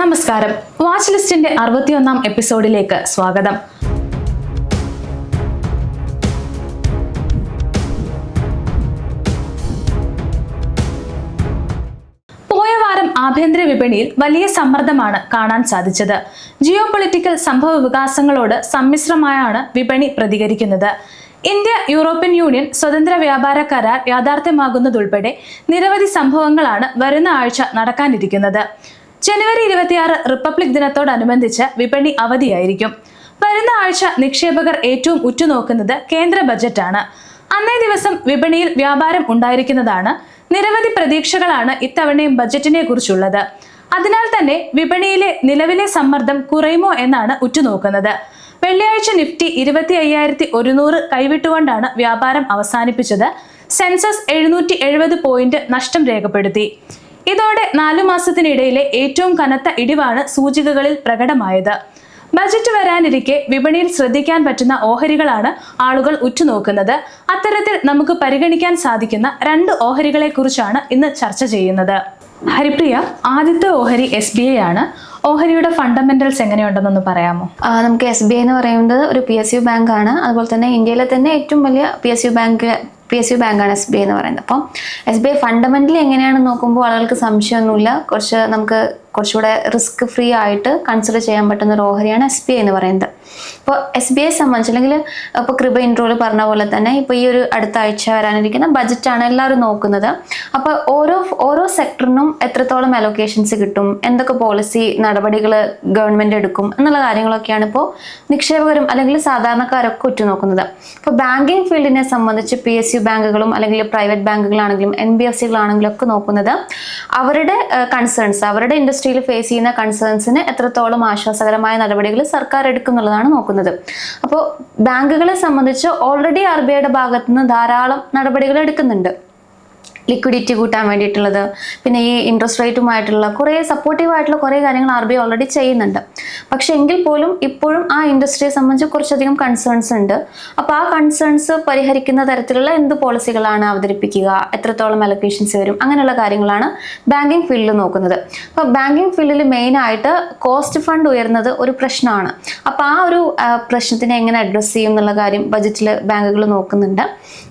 നമസ്കാരം. വാച്ച് ലിസ്റ്റിന്റെ അറുപത്തിയൊന്നാം എപ്പിസോഡിലേക്ക് സ്വാഗതം. ആഭ്യന്തര വിപണിയിൽ വലിയ സമ്മർദ്ദമാണ് കാണാൻ സാധിച്ചത്. ജിയോ പൊളിറ്റിക്കൽ സംഭവ വികാസങ്ങളോട് സമ്മിശ്രമായാണ് വിപണി പ്രതികരിക്കുന്നത്. ഇന്ത്യ യൂറോപ്യൻ യൂണിയൻ സ്വതന്ത്ര വ്യാപാര കരാർ യാഥാർത്ഥ്യമാകുന്നതുൾപ്പെടെ നിരവധി സംഭവങ്ങളാണ് വരുന്ന ആഴ്ച നടക്കാനിരിക്കുന്നത്. ജനുവരി ഇരുപത്തിയാറ് റിപ്പബ്ലിക് ദിനത്തോടനുബന്ധിച്ച് വിപണി അവധിയായിരിക്കും. വരുന്ന ആഴ്ച നിക്ഷേപകർ ഏറ്റവും ഉറ്റുനോക്കുന്നത് കേന്ദ്ര ബജറ്റാണ്. അന്നേ ദിവസം വിപണിയിൽ വ്യാപാരം ഉണ്ടായിരിക്കുന്നതാണ് നിരവധി പ്രതീക്ഷകളാണ് ഇത്തവണയും ബജറ്റിനെ കുറിച്ചുള്ളത്. അതിനാൽ തന്നെ വിപണിയിലെ നിലവിലെ സമ്മർദ്ദം കുറയുമോ എന്നാണ് ഉറ്റുനോക്കുന്നത്. വെള്ളിയാഴ്ച നിഫ്റ്റി ഇരുപത്തി അയ്യായിരത്തി ഒരുന്നൂറ് കൈവിട്ടുകൊണ്ടാണ് വ്യാപാരം അവസാനിപ്പിച്ചത്. സെൻസസ് എഴുന്നൂറ്റി എഴുപത് പോയിന്റ് നഷ്ടം രേഖപ്പെടുത്തി. ഇതോടെ നാലു മാസത്തിനിടയിലെ ഏറ്റവും കനത്ത ഇടിവാണ് സൂചികകളിൽ പ്രകടമായത്. ബജറ്റ് വരാനിരിക്കെ വിപണിയിൽ ശ്രദ്ധിക്കാൻ പറ്റുന്ന ഓഹരികളാണ് ആളുകൾ ഉറ്റുനോക്കുന്നത്. അത്തരത്തിൽ നമുക്ക് പരിഗണിക്കാൻ സാധിക്കുന്ന രണ്ട് ഓഹരികളെ കുറിച്ചാണ് ഇന്ന് ചർച്ച ചെയ്യുന്നത്. ഹരിപ്രിയ ആദ്യത്തെ ഓഹരി എസ് ബി ഐ ആണ്. ഓഹരിയുടെ ഫണ്ടമെന്റൽസ് എങ്ങനെയുണ്ടെന്നൊന്ന് പറയാമോ? നമുക്ക് എസ് ബി ഐ എന്ന് പറയുന്നത് ഒരു പി എസ് യു ബാങ്ക് ആണ് അതുപോലെ തന്നെ ഇന്ത്യയിലെ തന്നെ ഏറ്റവും വലിയ P S U bank P S U ബാങ്കാണ് എസ് ബി ഐ എന്ന് പറയുന്നത്. അപ്പം എസ് ബി ഐ ഫണ്ടമെന്റലി എങ്ങനെയാണെന്ന് നോക്കുമ്പോൾ ആളുകൾക്ക് സംശയമൊന്നുമില്ല. കുറച്ച് നമുക്ക് കുറച്ചുകൂടെ റിസ്ക് ഫ്രീ ആയിട്ട് കൺസിഡർ ചെയ്യാൻ പറ്റുന്ന ഒരു ഓഹരിയാണ് എസ് ബി ഐ എന്ന് പറയുന്നത്. ഇപ്പോൾ എസ് ബി ഐ സംബന്ധിച്ച് അല്ലെങ്കിൽ ഇപ്പോൾ കൃപ ഇൻട്രോയിൽ പറഞ്ഞ പോലെ തന്നെ ഇപ്പോൾ ഈ ഒരു അടുത്ത ആഴ്ച വരാനിരിക്കുന്ന ബജറ്റാണ് എല്ലാവരും നോക്കുന്നത്. അപ്പോൾ ഓരോ ഓരോ സെക്ടറിനും എത്രത്തോളം അലൊക്കേഷൻസ് കിട്ടും? എന്തൊക്കെ പോളിസി നടപടികൾ ഗവൺമെന്റ് എടുക്കും? എന്നുള്ള കാര്യങ്ങളൊക്കെയാണ് ഇപ്പോൾ നിക്ഷേപകരും അല്ലെങ്കിൽ സാധാരണക്കാരൊക്കെ ഉറ്റുനോക്കുന്നത്. ഇപ്പോൾ ബാങ്കിങ് ഫീൽഡിനെ സംബന്ധിച്ച് പി എസ് യു ബാങ്കുകളും അല്ലെങ്കിൽ പ്രൈവറ്റ് ബാങ്കുകളാണെങ്കിലും എൻ ബി എഫ് സികളാണെങ്കിലും ഒക്കെ നോക്കുന്നത് അവരുടെ കൺസേൺസ് അവരുടെ ഇൻഡസ്ട്രിയിൽ ഫേസ് ചെയ്യുന്ന കൺസേൺസിന് എത്രത്തോളം ആശ്വാസകരമായ നടപടികൾ സർക്കാർ എടുക്കുന്നുള്ളതാണ് നോക്കുന്നത്. അപ്പോൾ ബാങ്കുകളെ സംബന്ധിച്ച് ഓൾറെഡി ആർ ബി ഐയുടെ ഭാഗത്തുനിന്ന് ധാരാളം നടപടികൾ എടുക്കുന്നുണ്ട്. ലിക്വിഡിറ്റി കൂട്ടാൻ വേണ്ടിയിട്ടുള്ളത്. പിന്നെ ഈ ഇൻട്രസ്റ്റ് റേറ്റുമായിട്ടുള്ള കുറേ സപ്പോർട്ടീവായിട്ടുള്ള കുറേ കാര്യങ്ങൾ ആർ ബി ഐ ഓൾറെഡി ചെയ്യുന്നുണ്ട്. പക്ഷേ എങ്കിൽ പോലും ഇപ്പോഴും ആ ഇൻഡസ്ട്രിയെ സംബന്ധിച്ച് കുറച്ചധികം കൺസേൺസ് ഉണ്ട്. അപ്പോൾ ആ കൺസേൺസ് പരിഹരിക്കുന്ന തരത്തിലുള്ള എന്ത് പോളിസികളാണ് അവതരിപ്പിക്കുക? എത്രത്തോളം അലൊക്കേഷൻസ് വരും? അങ്ങനെയുള്ള കാര്യങ്ങളാണ് ബാങ്കിങ് ഫീൽഡിൽ നോക്കുന്നത്. അപ്പോൾ ബാങ്കിങ് ഫീൽഡിൽ മെയിനായിട്ട് കോസ്റ്റ് ഫണ്ട് ഉയർന്നത് ഒരു പ്രശ്നമാണ്. അപ്പോൾ ആ ഒരു പ്രശ്നത്തിനെ എങ്ങനെ അഡ്രസ്സ് ചെയ്യും എന്നുള്ള കാര്യം ബജറ്റിൽ ബാങ്കുകൾ നോക്കുന്നുണ്ട്.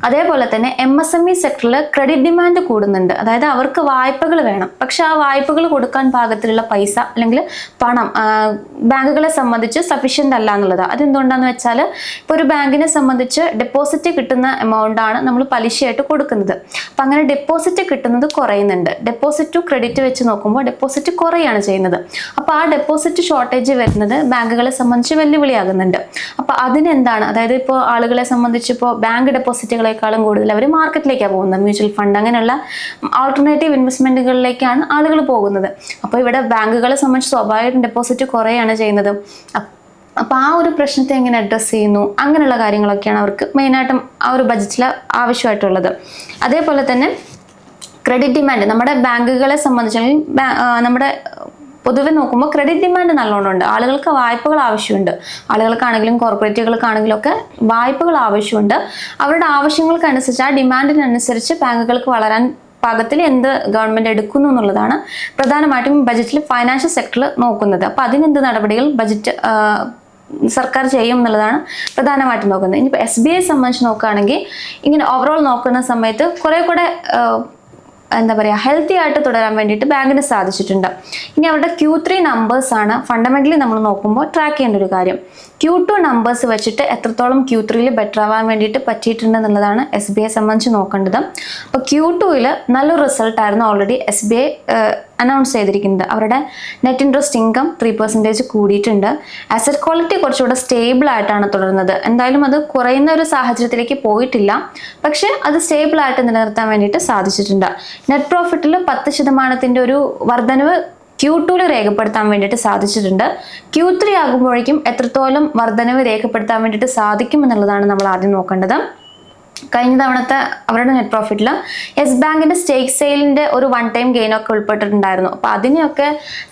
അതേപോലെ തന്നെ എം എസ് എം ഇ സെക്ടറിൽ ക്രെഡിറ്റ് ഡിമാൻഡ് കൂടുന്നുണ്ട്. അതായത് അവർക്ക് വായ്പകൾ വേണം. പക്ഷെ ആ വായ്പകൾ കൊടുക്കാൻ പാകത്തിലുള്ള പൈസ അല്ലെങ്കിൽ പണം ബാങ്കുകളെ സംബന്ധിച്ച് സഫീഷ്യന്റ് അല്ല എന്നുള്ളത്. അതെന്തുകൊണ്ടാന്ന് വെച്ചാൽ ഇപ്പോൾ ഒരു ബാങ്കിനെ സംബന്ധിച്ച് ഡെപ്പോസിറ്റ് കിട്ടുന്ന എമൗണ്ട് ആണ് നമ്മൾ പലിശയായിട്ട് കൊടുക്കുന്നത്. അപ്പം അങ്ങനെ ഡെപ്പോസിറ്റ് കിട്ടുന്നത് കുറയുന്നുണ്ട്. ഡെപ്പോസിറ്റ് ടു ക്രെഡിറ്റ് വെച്ച് നോക്കുമ്പോൾ ഡെപ്പോസിറ്റ് കുറയാണ് ചെയ്യുന്നത്. അപ്പോൾ ആ ഡെപ്പോസിറ്റ് ഷോർട്ടേജ് വരുന്നത് ബാങ്കുകളെ സംബന്ധിച്ച് വെല്ലുവിളിയാകുന്നുണ്ട്. അപ്പോൾ അതിനെന്താണ്? അതായത് ഇപ്പോൾ ആളുകളെ സംബന്ധിച്ച് ഇപ്പോൾ ബാങ്ക് ഡെപ്പോസിറ്റുകളെക്കാളും കൂടുതൽ അവർ മാർക്കറ്റിലേക്കാണ് പോകുന്നത്. മ്യൂച്വൽ ഫണ്ട് അങ്ങനെയുള്ള ആൾട്ടർനേറ്റീവ് ഇൻവെസ്റ്റ്മെന്റുകളിലേക്കാണ് ആളുകൾ പോകുന്നത്. അപ്പോൾ ഇവിടെ ബാങ്കുകളെ സംബന്ധിച്ച് സ്വാഭാവികമായിട്ടും ഡെപ്പോസിറ്റ് കുറയാണ് ചെയ്യുന്നത്. അപ്പ- അപ്പോൾ ആ ഒരു പ്രശ്നത്തെ എങ്ങനെ അഡ്രസ്സ് ചെയ്യുന്നു? അങ്ങനെയുള്ള കാര്യങ്ങളൊക്കെയാണ് അവർക്ക് മെയിനായിട്ടും ആ ഒരു ബജറ്റിൽ ആവശ്യമായിട്ടുള്ളത്. അതേപോലെ തന്നെ ക്രെഡിറ്റ് ഡിമാൻഡ് നമ്മുടെ ബാങ്കുകളെ സംബന്ധിച്ചാണെങ്കിൽ നമ്മുടെ പൊതുവെ നോക്കുമ്പോൾ ക്രെഡിറ്റ് ഡിമാൻഡ് നല്ലോണം ഉണ്ട് ആളുകൾക്ക് വായ്പകൾ ആവശ്യമുണ്ട്. ആളുകൾക്കാണെങ്കിലും കോർപ്പറേറ്റുകൾക്കാണെങ്കിലും ഒക്കെ വായ്പകൾ ആവശ്യമുണ്ട്. അവരുടെ ആവശ്യങ്ങൾക്കനുസരിച്ച് ആ ഡിമാൻഡിനനുസരിച്ച് ബാങ്കുകൾക്ക് വളരാൻ പാകത്തിൽ എന്ത് ഗവൺമെന്റ് എടുക്കുന്നു എന്നുള്ളതാണ് പ്രധാനമായിട്ടും ബജറ്റിൽ ഫൈനാൻഷ്യൽ സെക്ടറിൽ നോക്കുന്നത്. അപ്പോൾ അതിനെന്ത് നടപടികൾ ബജറ്റ് സർക്കാർ ചെയ്യും എന്നുള്ളതാണ് പ്രധാനമായിട്ടും നോക്കുന്നത്. ഇനിയിപ്പോൾ എസ് ബി ഐ സംബന്ധിച്ച് നോക്കുകയാണെങ്കിൽ ഇങ്ങനെ ഓവറോൾ നോക്കുന്ന സമയത്ത് കുറേ കൂടെ എന്താ പറയുക ഹെൽത്തി ആയിട്ട് തുടരാൻ വേണ്ടിയിട്ട് ബാങ്കിന് സാധിച്ചിട്ടുണ്ട്. ഇനി അവരുടെ ക്യൂ ത്രീ നമ്പേഴ്സ് ആണ് ഫണ്ടമെന്റലി നമ്മൾ നോക്കുമ്പോൾ ട്രാക്ക് ചെയ്യേണ്ട ഒരു കാര്യം. ക്യൂ ടു നമ്പേഴ്സ് വെച്ചിട്ട് എത്രത്തോളം ക്യൂ ത്രീയിൽ ബെറ്റർ ആവാൻ വേണ്ടിയിട്ട് പറ്റിയിട്ടുണ്ട് എന്നുള്ളതാണ് എസ് ബി ഐ സംബന്ധിച്ച് നോക്കേണ്ടത്. അപ്പോൾ ക്യൂ ടുവിൽ നല്ലൊരു റിസൾട്ടായിരുന്നു already S B I announce ചെയ്തിരിക്കുന്നത്. അവരുടെ net interest income three percentage കൂടിയിട്ടുണ്ട്. അസറ്റ് ക്വാളിറ്റി കുറച്ചുകൂടെ സ്റ്റേബിൾ ആയിട്ടാണ് തുടരുന്നത്. എന്തായാലും അത് കുറയുന്ന ഒരു സാഹചര്യത്തിലേക്ക് പോയിട്ടില്ല. പക്ഷേ അത് സ്റ്റേബിൾ ആയിട്ട് നിലനിർത്താൻ വേണ്ടിയിട്ട് സാധിച്ചിട്ടുണ്ട്. നെറ്റ് പ്രോഫിറ്റിൽ പത്ത് ശതമാനത്തിന്റെ ഒരു വർധനവ് ക്യൂ ടൂൽ രേഖപ്പെടുത്താൻ വേണ്ടിയിട്ട് സാധിച്ചിട്ടുണ്ട്. ക്യൂ ത്രീ ആകുമ്പോഴേക്കും എത്രത്തോളം വർധനവ് രേഖപ്പെടുത്താൻ വേണ്ടിയിട്ട് സാധിക്കും എന്നുള്ളതാണ് നമ്മൾ ആദ്യം നോക്കേണ്ടത്. കഴിഞ്ഞ തവണത്തെ അവരുടെ നെറ്റ് പ്രോഫിറ്റിൽ യെസ് ബാങ്കിന്റെ സ്റ്റേക്ക് സെയിലിന്റെ ഒരു വൺ ടൈം ഗെയിൻ ഒക്കെ ഉൾപ്പെട്ടിട്ടുണ്ടായിരുന്നു. അപ്പോൾ അതിനെയൊക്കെ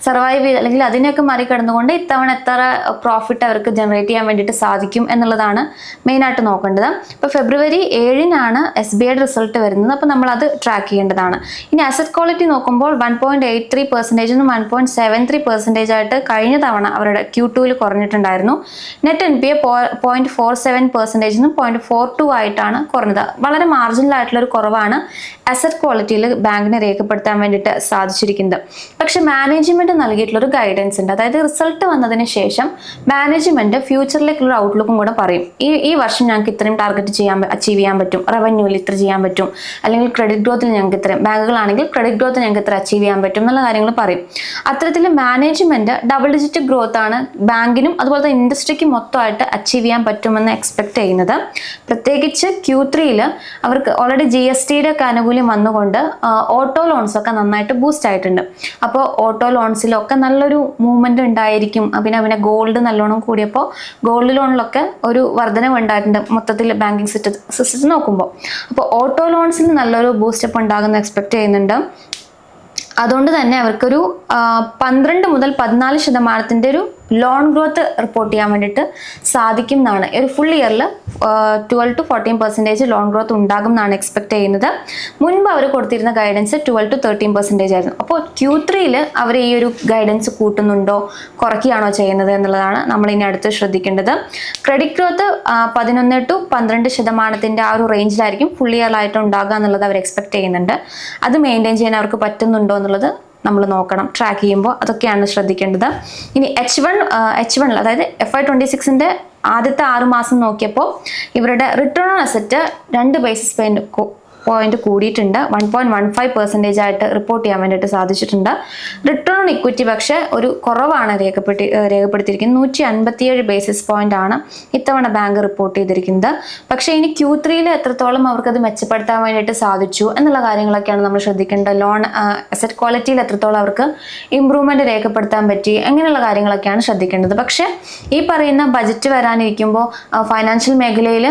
സർവൈവ് ചെയ്ത് അല്ലെങ്കിൽ അതിനെയൊക്കെ മറികടന്നുകൊണ്ട് ഇത്തവണ എത്ര പ്രോഫിറ്റ് അവർക്ക് ജനറേറ്റ് ചെയ്യാൻ വേണ്ടിയിട്ട് സാധിക്കും എന്നുള്ളതാണ് മെയിനായിട്ട് നോക്കേണ്ടത്. ഇപ്പോൾ ഫെബ്രുവരി ഏഴിനാണ് എസ് ബി ഐയുടെ റിസൾട്ട് വരുന്നത്. അപ്പോൾ നമ്മൾ അത് ട്രാക്ക് ചെയ്യേണ്ടതാണ്. ഇനി അസറ്റ് ക്വാളിറ്റി നോക്കുമ്പോൾ one point eight three percentage one point seven three percentage ആയിട്ട് കഴിഞ്ഞ തവണ അവരുടെ ക്യൂ ടുവിൽ കുറഞ്ഞിട്ടുണ്ടായിരുന്നു. Net N P A point four seven percentage point four two ആയിട്ടാണ് കുറഞ്ഞത്. വളരെ മാർജിനൽ ആയിട്ടുള്ള ഒരു കുറവാണ് അസറ്റ് ക്വാളിറ്റിയിൽ ബാങ്കിനെ രേഖപ്പെടുത്താൻ വേണ്ടിയിട്ട് സാധിച്ചിരിക്കുന്നത്. പക്ഷെ മാനേജ്മെന്റ് നൽകിയിട്ടുള്ള ഒരു ഗൈഡൻസ് ഉണ്ട്. അതായത് റിസൾട്ട് വന്നതിന് ശേഷം മാനേജ്മെന്റ് ഫ്യൂച്ചറിലേക്കുള്ള ഔട്ട്ലുക്കും കൂടെ പറയും. ഈ ഈ വർഷം ഞങ്ങൾക്ക് ഇത്രയും ടാർഗറ്റ് ചെയ്യാൻ അച്ചീവ് ചെയ്യാൻ പറ്റും. റവന്യൂവിൽ ഇത്ര ചെയ്യാൻ പറ്റും. അല്ലെങ്കിൽ ക്രെഡിറ്റ് ഗ്രോത്തിൽ ഞങ്ങൾക്ക് ഇത്രയും ബാങ്കുകളാണെങ്കിൽ ക്രെഡിറ്റ് ഗ്രോത്ത് ഞങ്ങൾക്ക് ഇത്ര അച്ചീവ് ചെയ്യാൻ പറ്റും എന്നുള്ള കാര്യങ്ങൾ പറയും. അത്തരത്തിൽ മാനേജ്മെന്റ് ഡബിൾ ഡിജിറ്റ് ഗ്രോത്ത് ആണ് ബാങ്കിനും അതുപോലെ തന്നെ ഇൻഡസ്ട്രിക്ക് മൊത്തമായിട്ട് അച്ചീവ് ചെയ്യാൻ പറ്റുമെന്ന് എക്സ്പെക്ട് ചെയ്യുന്നത്. പ്രത്യേകിച്ച് ക്യൂ ത്രീയിൽ അവർക്ക് ഓൾറെഡി ജി എസ് ടിയുടെ ഒക്കെ ആനുകൂല്യം വന്നുകൊണ്ട് ഓട്ടോ ലോൺസ് ഒക്കെ നന്നായിട്ട് ബൂസ്റ്റ് ആയിട്ടുണ്ട്. അപ്പോൾ ഓട്ടോ ലോൺസിലൊക്കെ നല്ലൊരു മൂവ്മെന്റ് ഉണ്ടായിരിക്കും. പിന്നെ പിന്നെ ഗോൾഡ് നല്ലോണം കൂടിയപ്പോൾ ഗോൾഡ് ലോണിലൊക്കെ ഒരു വർധനവ് ഉണ്ടായിട്ടുണ്ട് മൊത്തത്തിൽ ബാങ്കിങ് സിസ്റ്റം സിസ്റ്റത്തിൽ നോക്കുമ്പോൾ അപ്പോൾ ഓട്ടോ ലോൺസിന് നല്ലൊരു ബൂസ്റ്റപ്പ് ഉണ്ടാകുന്ന എക്സ്പെക്ട് ചെയ്യുന്നുണ്ട്. അതുകൊണ്ട് തന്നെ അവർക്കൊരു പന്ത്രണ്ട് മുതൽ പതിനാല് ശതമാനത്തിന്റെ ഒരു ലോൺ ഗ്രോത്ത് റിപ്പോർട്ട് ചെയ്യാൻ വേണ്ടിയിട്ട് സാധിക്കും എന്നാണ് ഒരു ഫുൾ ഇയറിൽ twelve to fourteen percentage loan growth ഉണ്ടാകും എന്നാണ് എക്സ്പെക്ട് ചെയ്യുന്നത്. മുൻപ് അവർ കൊടുത്തിരുന്ന guidance twelve to thirteen percentage ആയിരുന്നു. അപ്പോൾ ക്യൂ ത്രീയിൽ അവർ ഈ ഒരു ഗൈഡൻസ് കൂട്ടുന്നുണ്ടോ കുറയ്ക്കുകയാണോ ചെയ്യുന്നത് എന്നുള്ളതാണ് നമ്മൾ ഇനി അടുത്ത് ശ്രദ്ധിക്കേണ്ടത്. ക്രെഡിറ്റ് ഗ്രോത്ത് പതിനൊന്ന് ടു പന്ത്രണ്ട് ശതമാനത്തിന്റെ ആ ഒരു റേഞ്ചിലായിരിക്കും ഫുൾ ഇയറിലായിട്ട് ഉണ്ടാകുക എന്നുള്ളത് അവർ എക്സ്പെക്ട് ചെയ്യുന്നുണ്ട്. അത് മെയിന്റെയിൻ ചെയ്യാൻ അവർക്ക് പറ്റുന്നുണ്ടോ എന്നുള്ളത് നമ്മൾ നോക്കണം ട്രാക്ക് ചെയ്യുമ്പോൾ അതൊക്കെയാണ് ശ്രദ്ധിക്കേണ്ടത്. ഇനി എച്ച് വൺ എച്ച് വണ്ണിൽ അതായത് എഫ് ഐ ട്വന്റി സിക്സിന്റെ ആദ്യത്തെ ആറുമാസം നോക്കിയപ്പോൾ ഇവരുടെ റിട്ടേൺ ഓൺ അസറ്റ് രണ്ട് ബേസിസ് പോയിന്റ് പോയിന്റ് കൂടിയിട്ടുണ്ട്. One point one five percentage ആയിട്ട് റിപ്പോർട്ട് ചെയ്യാൻ വേണ്ടിയിട്ട് സാധിച്ചിട്ടുണ്ട്. റിട്ടേൺ ഓൺ ഇക്വിറ്റി പക്ഷേ ഒരു കുറവാണ് രേഖപ്പെടുത്തി ഏഹ് രേഖപ്പെടുത്തിയിരിക്കുന്നത്. നൂറ്റി അൻപത്തിയേഴ് ബേസിസ് പോയിന്റ് ആണ് ഇത്തവണ ബാങ്ക് റിപ്പോർട്ട് ചെയ്തിരിക്കുന്നത്. പക്ഷേ ഇനി ക്യൂ ത്രീയിൽ എത്രത്തോളം അവർക്കത് മെച്ചപ്പെടുത്താൻ വേണ്ടിയിട്ട് സാധിച്ചു എന്നുള്ള കാര്യങ്ങളൊക്കെയാണ് നമ്മൾ ശ്രദ്ധിക്കേണ്ടത്. ലോൺ അസറ്റ് ക്വാളിറ്റിയിൽ എത്രത്തോളം അവർക്ക് ഇമ്പ്രൂവ്മെന്റ് രേഖപ്പെടുത്താൻ പറ്റി അങ്ങനെയുള്ള കാര്യങ്ങളൊക്കെയാണ് ശ്രദ്ധിക്കേണ്ടത്. പക്ഷേ ഈ പറയുന്ന ബജറ്റ് വരാനിരിക്കുമ്പോൾ ഫൈനാൻഷ്യൽ മേഖലയിൽ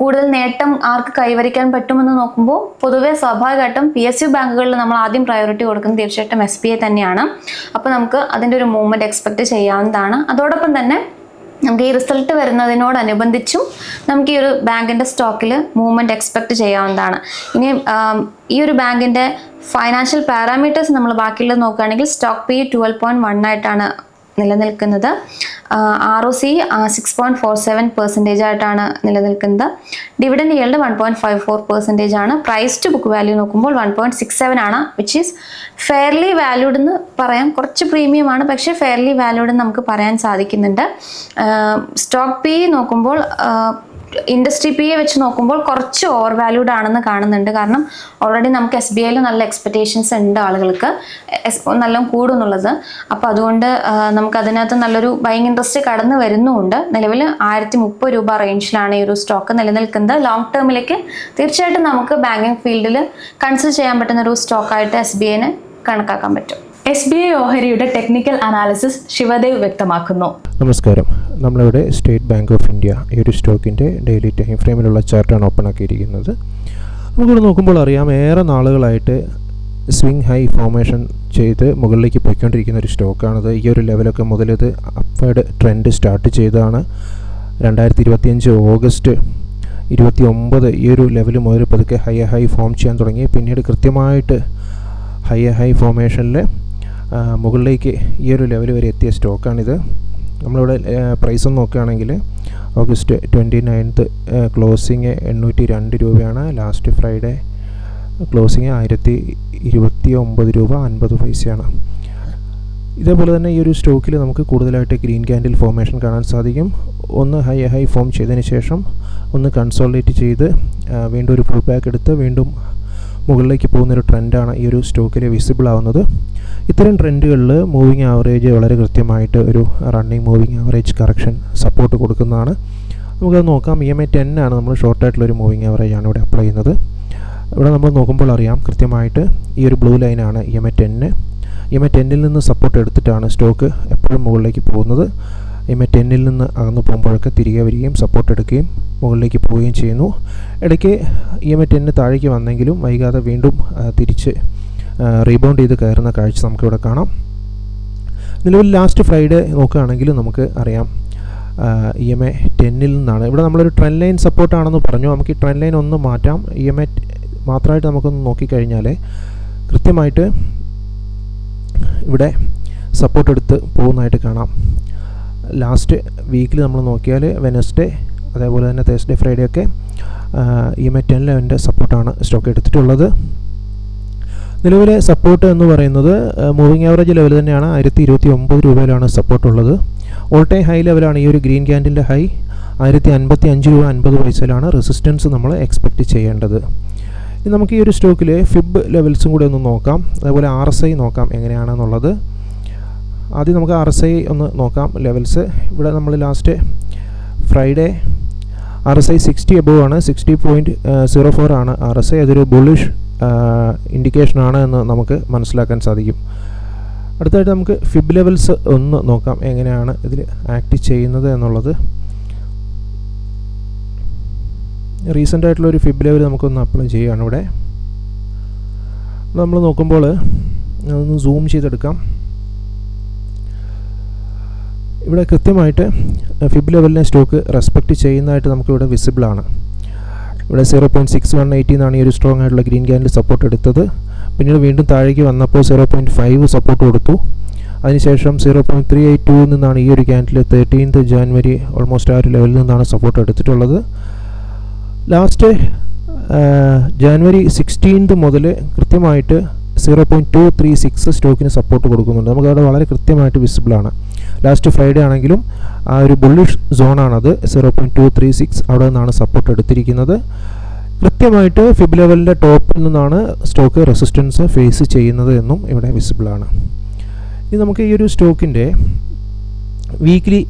കൂടുതൽ നേട്ടം ആർക്ക് കൈവരിക്കാൻ പറ്റുമെന്ന് നോക്കുമ്പോൾ പൊതുവെ സ്വാഭാവികമായിട്ടും പി എസ് യു ബാങ്കുകളിൽ നമ്മൾ ആദ്യം പ്രയോറിറ്റി കൊടുക്കുന്നത് തീർച്ചയായിട്ടും എസ് ബി ഐ തന്നെയാണ്. അപ്പോൾ നമുക്ക് അതിന്റെ ഒരു മൂവ്മെന്റ് എക്സ്പെക്ട് ചെയ്യാവുന്നതാണ്. അതോടൊപ്പം തന്നെ നമുക്ക് ഈ റിസൾട്ട് വരുന്നതിനോടനുബന്ധിച്ചും നമുക്ക് ഈ ഒരു ബാങ്കിന്റെ സ്റ്റോക്കിൽ മൂവ്മെന്റ് എക്സ്പെക്ട് ചെയ്യാവുന്നതാണ്. ഇനി ഈ ഒരു ബാങ്കിന്റെ ഫൈനാൻഷ്യൽ പാരാമീറ്റേഴ്സ് നമ്മൾ ബാക്കിയുള്ളത് നോക്കുകയാണെങ്കിൽ stock P twelve point one ആയിട്ടാണ് നിലനിൽക്കുന്നത്. R O C six point four seven percentage ആയിട്ടാണ് നിലനിൽക്കുന്നത്. Dividend yield one point five four percentage ആണ്. പ്രൈസ് ടു ബുക്ക് വാല്യൂ നോക്കുമ്പോൾ വൺ പോയിന്റ് സിക്സ് സെവൻ ആണ് വിച്ച് ഈസ് ഫെയർലി വാല്യൂഡ് എന്ന് പറയാം. കുറച്ച് പ്രീമിയം ആണ് പക്ഷേ ഫെയർലി വാല്യൂഡ് നമുക്ക് പറയാൻ സാധിക്കുന്നുണ്ട്. സ്റ്റോക്ക് പി നോക്കുമ്പോൾ ഇൻഡസ്ട്രി പി എ വെച്ച് നോക്കുമ്പോൾ കുറച്ച് ഓവർ വാല്യൂഡ് ആണെന്ന് കാണുന്നുണ്ട്. കാരണം ഓൾറെഡി നമുക്ക് എസ് ബി ഐയിൽ നല്ല എക്സ്പെക്റ്റേഷൻസ് ഉണ്ട് ആളുകൾക്ക്. നല്ല കൂടുന്നുള്ളത്. അപ്പോൾ അതുകൊണ്ട് നമുക്ക് അതിനകത്ത് നല്ലൊരു ബൈങ് ഇൻട്രസ്റ്റ് കടന്നു വരുന്നുമുണ്ട്. നിലവിൽ ആയിരത്തി മുപ്പത് രൂപ റേഞ്ചിലാണ് ഈ ഒരു സ്റ്റോക്ക് നിലനിൽക്കുന്നത്. ലോങ് ടേമിലേക്ക് തീർച്ചയായിട്ടും നമുക്ക് ബാങ്കിങ് ഫീൽഡിൽ കൺസിഡർ ചെയ്യാൻ പറ്റുന്ന ഒരു സ്റ്റോക്കായിട്ട് എസ് ബി ഐനെ കണക്കാക്കാൻ പറ്റും. എസ് ബി ഐ ഓഹരിയുടെ ടെക്നിക്കൽ അനാലിസിസ് ശിവദേവ് വ്യക്തമാക്കുന്നു. നമസ്കാരം. നമ്മളിവിടെ സ്റ്റേറ്റ് ബാങ്ക് ഓഫ് ഇന്ത്യ ഈ ഒരു സ്റ്റോക്കിന്റെ ഡെയിലി ടൈം ഫ്രെയിമിലുള്ള ചാർട്ടാണ് ഓപ്പൺ ആക്കിയിരിക്കുന്നത്. നമുക്കിവിടെ നോക്കുമ്പോൾ അറിയാം ഏറെ നാളുകളായിട്ട് സ്വിങ് ഹൈ ഫോർമേഷൻ ചെയ്ത് മുകളിലേക്ക് പോയിക്കൊണ്ടിരിക്കുന്ന ഒരു സ്റ്റോക്കാണിത്. ഈ ഒരു ലെവലൊക്കെ മുതൽ ഇത് അപ്വേഡ് ട്രെൻഡ് സ്റ്റാർട്ട് ചെയ്തതാണ്. രണ്ടായിരത്തി ഇരുപത്തിയഞ്ച് ഓഗസ്റ്റ് ഇരുപത്തി ഒമ്പത് ഈ ഒരു ലെവൽ മുതൽ പതുക്കെ ഹൈ ഹൈ ഫോം ചെയ്യാൻ തുടങ്ങി. പിന്നീട് കൃത്യമായിട്ട് ഹൈ ഹൈ ഫോർമേഷനിൽ മുകളിലേക്ക് ഈ ഒരു ലെവൽ വരെ എത്തിയ സ്റ്റോക്കാണിത്. നമ്മളിവിടെ പ്രൈസ് നോക്കുകയാണെങ്കിൽ ഓഗസ്റ്റ് ട്വന്റി നയൻത്ത് ക്ലോസിങ് എണ്ണൂറ്റി രണ്ട് രൂപയാണ്. ലാസ്റ്റ് ഫ്രൈഡേ ക്ലോസിങ് ആയിരത്തി ഇരുപത്തി ഒമ്പത് രൂപ അൻപത് പൈസയാണ്. ഇതേപോലെ തന്നെ ഈ ഒരു സ്റ്റോക്കിൽ നമുക്ക് കൂടുതലായിട്ട് ഗ്രീൻ ക്യാൻഡിൽ ഫോർമേഷൻ കാണാൻ സാധിക്കും. ഒന്ന് ഹൈ ഹൈ ഫോം ചെയ്തതിന് ശേഷം ഒന്ന് കൺസോൾഡേറ്റ് ചെയ്ത് വീണ്ടും ഒരു ഫുൾ ബാക്ക് എടുത്ത് വീണ്ടും മുകളിലേക്ക് പോകുന്നൊരു ട്രെൻഡാണ് ഈ ഒരു സ്റ്റോക്കിൽ വിസിബിൾ ആവുന്നത്. ഇത്തരം ട്രെൻഡുകളിൽ മൂവിങ് ആവറേജ് വളരെ കൃത്യമായിട്ട് ഒരു running moving average correction support കൊടുക്കുന്നതാണ്. നമുക്കത് നോക്കാം. ഇ എം ഐ ടെൻ ആണ് നമ്മൾ ഷോർട്ടായിട്ടുള്ളൊരു മൂവിങ് ആവറേജ് ആണ് ഇവിടെ അപ്ലൈ ചെയ്യുന്നത്. ഇവിടെ നമ്മൾ നോക്കുമ്പോൾ അറിയാം കൃത്യമായിട്ട് ഈ ഒരു ബ്ലൂ ലൈനാണ് ഇ എം ഐ ടെന്ന് ഇ എം ഐ ടെന്നിൽ നിന്ന് സപ്പോർട്ട് എടുത്തിട്ടാണ് സ്റ്റോക്ക് എപ്പോഴും മുകളിലേക്ക് പോകുന്നത്. ഇ എം ഐ ടെന്നിൽ നിന്ന് അകന്നു പോകുമ്പോഴൊക്കെ തിരികെ വരികയും സപ്പോർട്ട് എടുക്കുകയും മുകളിലേക്ക് പോവുകയും ചെയ്യുന്നു. ഇടയ്ക്ക് ഇ എം എ ടെന്നിന് താഴേക്ക് വന്നെങ്കിലും വൈകാതെ വീണ്ടും തിരിച്ച് റീബൗണ്ട് ചെയ്ത് കയറുന്ന കാഴ്ച നമുക്കിവിടെ കാണാം. നിലവിൽ ലാസ്റ്റ് ഫ്രൈഡേ നോക്കുകയാണെങ്കിൽ നമുക്ക് അറിയാം ഇ എം എ ടെന്നിൽ നിന്നാണ്. ഇവിടെ നമ്മളൊരു ട്രെൻഡ് ലൈൻ സപ്പോർട്ടാണെന്ന് പറഞ്ഞു. നമുക്ക് ഈ ട്രെൻഡ് ലൈൻ ഒന്ന് മാറ്റാം. ഇ എം എ മാത്രമായിട്ട് നമുക്കൊന്ന് നോക്കിക്കഴിഞ്ഞാൽ കൃത്യമായിട്ട് ഇവിടെ സപ്പോർട്ട് എടുത്ത് പോകുന്നതായിട്ട് കാണാം. ലാസ്റ്റ് വീക്കിൽ നമ്മൾ നോക്കിയാൽ വെനസ്ഡേ അതേപോലെ തന്നെ തേഴ്സ്ഡേ ഫ്രൈഡേ ഒക്കെ ഇ എം ഐ ടെൻ ലെവന്റെ സപ്പോർട്ടാണ് സ്റ്റോക്ക് എടുത്തിട്ടുള്ളത്. നിലവിലെ സപ്പോർട്ട് എന്ന് പറയുന്നത് മൂവിങ് ആവറേജ് ലെവൽ തന്നെയാണ്. ആയിരത്തി ഇരുപത്തി ഒമ്പത് രൂപയിലാണ് സപ്പോർട്ട് ഉള്ളത്. ഓൾ ടൈം ഹൈ ലെവലാണ് ഈ ഒരു ഗ്രീൻ ക്യാൻഡിന്റെ ഹൈ ആയിരത്തി അൻപത്തി അഞ്ച് രൂപ അൻപത് പൈസയിലാണ് റെസിസ്റ്റൻസ് നമ്മൾ എക്സ്പെക്റ്റ് ചെയ്യേണ്ടത്. ഇനി നമുക്ക് ഈ ഒരു സ്റ്റോക്കിൽ ഫിബ് ലെവൽസും കൂടി ഒന്ന് നോക്കാം. അതേപോലെ ആർ എസ് ഐ നോക്കാം എങ്ങനെയാണെന്നുള്ളത്. ആദ്യം നമുക്ക് ആർ എസ് ഐ ഒന്ന് നോക്കാം ലെവൽസ് ഇവിടെ നമ്മൾ last Friday R S I sixty above ആണ്. സിക്സ്റ്റി പോയിന്റ് സീറോ ഫോർ ആണ്. ആർ എസ് ഐ അതൊരു ബുള്ളിഷ് ഇൻഡിക്കേഷനാണ് എന്ന് നമുക്ക് മനസ്സിലാക്കാൻ സാധിക്കും. അടുത്തായിട്ട് നമുക്ക് ഫിബ് ലെവൽസ് ഒന്ന് നോക്കാം. എങ്ങനെയാണ് ഇതിൽ ആക്ട് ചെയ്യുന്നത് എന്നുള്ളത്. റീസെന്റ് ആയിട്ടുള്ള ഒരു ഫിബ് ലെവൽ നമുക്കൊന്ന് അപ്ലൈ ചെയ്യുകയാണ് ഇവിടെ. നമ്മൾ നോക്കുമ്പോൾ അതൊന്ന് സൂം ചെയ്തെടുക്കാം. ഇവിടെ കൃത്യമായിട്ട് ഫിബ് ലെവലിനെ സ്റ്റോക്ക് റെസ്പെക്റ്റ് ചെയ്യുന്നതായിട്ട് നമുക്കിവിടെ വിസിബിളാണ് ഇവിടെ zero point six one eighty എന്നാണ് ഈ ഒരു സ്ട്രോങ് ആയിട്ടുള്ള ഗ്രീൻ ക്യാൻഡിൽ സപ്പോർട്ട് എടുത്തത്. പിന്നീട് വീണ്ടും താഴേക്ക് വന്നപ്പോൾ സീറോ പോയിന്റ് ഫൈവ് സപ്പോർട്ട് കൊടുത്തു. അതിനുശേഷം zero point three eight two നിന്നാണ് ഈ ഒരു ക്യാൻഡിൽ തേർട്ടീൻത്ത് ജാനുവരി ഓൾമോസ്റ്റ് ആ ഒരു ലെവലിൽ നിന്നാണ് സപ്പോർട്ട് എടുത്തിട്ടുള്ളത്. ലാസ്റ്റ് ജാനുവരി സിക്സ്റ്റീൻത്ത് മുതൽ കൃത്യമായിട്ട് zero point two three six സ്റ്റോക്കിന് support കൊടുക്കുന്നുണ്ട്. നമുക്കവിടെ വളരെ കൃത്യമായിട്ട് വിസിബിളാണ് ലാസ്റ്റ് ഫ്രൈഡേ ആണെങ്കിലും ആ ഒരു bullish സോണാണത് zero point two three six അവിടെ നിന്നാണ് സപ്പോർട്ട് എടുത്തിരിക്കുന്നത്. കൃത്യമായിട്ട് ഫിബ് ലെവലിന്റെ ടോപ്പിൽ നിന്നാണ് സ്റ്റോക്ക് റെസിസ്റ്റൻസ് ഫേസ് ചെയ്യുന്നത് എന്നും ഇവിടെ വിസിബിളാണ് ഇനി നമുക്ക് ഈ ഒരു സ്റ്റോക്കിന്റെ വീക്ക്ലി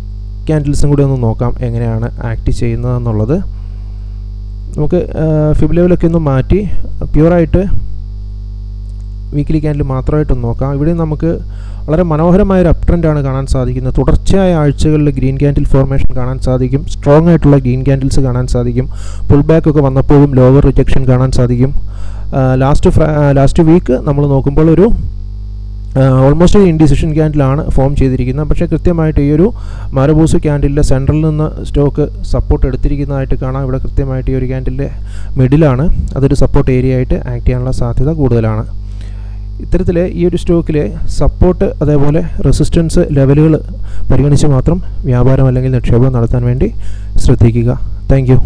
ക്യാൻഡിൽസും കൂടി ഒന്ന് നോക്കാം എങ്ങനെയാണ് ആക്ട് ചെയ്യുന്നതെന്നുള്ളത്. നമുക്ക് ഫിബ് ലെവലൊക്കെ ഒന്ന് മാറ്റി പ്യുവറായിട്ട് വീക്കിലി ക്യാൻഡിൽ മാത്രമായിട്ടൊന്ന് നോക്കാം. ഇവിടെ നമുക്ക് വളരെ മനോഹരമായ ഒരു അപ് ട്രെൻഡാണ് കാണാൻ സാധിക്കുന്നത്. തുടർച്ചയായ ആഴ്ചകളിൽ ഗ്രീൻ ക്യാൻഡിൽ ഫോർമേഷൻ കാണാൻ സാധിക്കും. സ്ട്രോങ് ആയിട്ടുള്ള ഗ്രീൻ ക്യാൻഡിൽസ് കാണാൻ സാധിക്കും. പുൾ ബാക്ക് ഒക്കെ വന്നപ്പോഴും ലോവർ റിജക്ഷൻ കാണാൻ സാധിക്കും. ലാസ്റ്റ് ലാസ്റ്റ് വീക്ക് നമ്മൾ നോക്കുമ്പോൾ ഒരു ഓൾമോസ്റ്റ് ഒരു ഇൻഡിസിഷൻ ക്യാൻഡിലാണ് ഫോം ചെയ്തിരിക്കുന്നത്. പക്ഷേ കൃത്യമായിട്ട് ഈ ഒരു മരബൂസ് ക്യാൻഡിലിന്റെ സെൻട്രലിൽ നിന്ന് സ്റ്റോക്ക് സപ്പോർട്ട് എടുത്തിരിക്കുന്നതായിട്ട് കാണാം. ഇവിടെ കൃത്യമായിട്ട് ഈ ഒരു ക്യാൻഡിലിന്റെ മിഡിലാണ് അതൊരു സപ്പോർട്ട് ഏരിയ ആയിട്ട് ആക്ട് ചെയ്യാനുള്ള സാധ്യത കൂടുതലാണ്. ഇത്തരത്തിൽ ഈ ഒരു സ്റ്റോക്കിലെ സപ്പോർട്ട് അതേപോലെ റെസിസ്റ്റൻസ് ലെവലുകൾ പരിഗണിച്ച് മാത്രം വ്യാപാരം അല്ലെങ്കിൽ നിക്ഷേപം നടത്താൻ വേണ്ടി ശ്രദ്ധിക്കുക. താങ്ക് യു